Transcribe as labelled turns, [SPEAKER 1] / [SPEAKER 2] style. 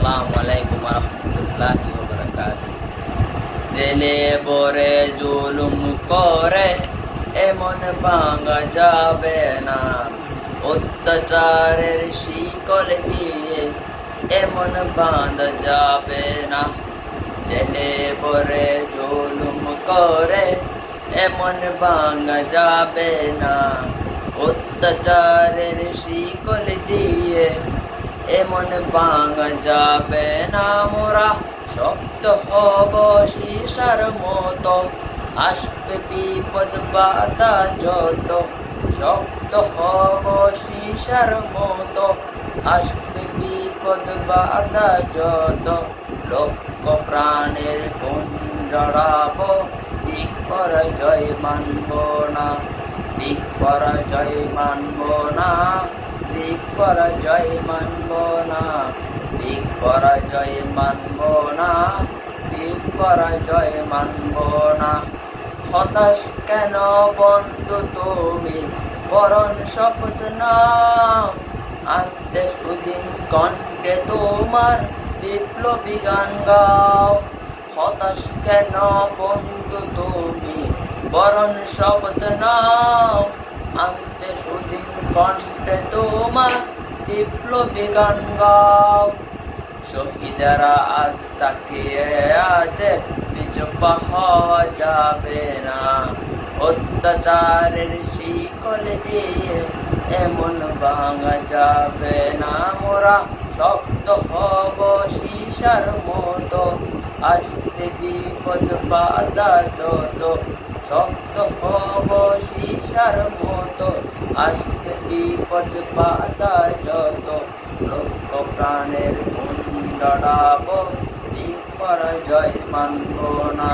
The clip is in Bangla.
[SPEAKER 1] আসসালামু আলাইকুম জেলে বরে জুলুম করে এমন ভাঙা যাবে না। অত্যাচারের শিকল দিয়ে এমন বাঁধা যাবে না। জেলে বরে জুলুম করে এমন ভাঙা যাবে না। অত্যাচারের শিকল দিয়ে এমন ভাঙা যাবে না মোরা। শক্ত হব শিশার মতো। আসবে বিপদ বাধা যত। শক্ত হব শিশার মতো। আসবে বিপদ বাধা যত। লক্ষ প্রাণের গুণ জড়াবো। দিক পরাজয় মানব না। দিক পরাজয় মানব না। দিক পরাজয় মানব না দিক পরাজয় মানব না দিক পরাজয় মানব না। হতাশ কেন বন্ধু তুমি? বরণ শপথ না আনতে সুদিন কণ্ঠে তোমার বিপ্লবী গান গাও। হতাশ কেন বন্ধু তুমি? বরণ শপথ নাও। আনতে সুদিন কণ্ঠে তোমার বিপ্লবী গান গাও। শহীদেরা, আজ তাকিয়ে আছে পাওয়া যাবে না। অত্যাচারের শিকল দিয়ে এমন ভাঙা যাবে না। মোরা শক্ত হব শিশার মতো। আসতে বিপদ বাধা যত। শক্ত হব শিশার মতো। আসতে বিপদ বাধা যত লক্ষ প্রাণের পর পরাজয় মানব না।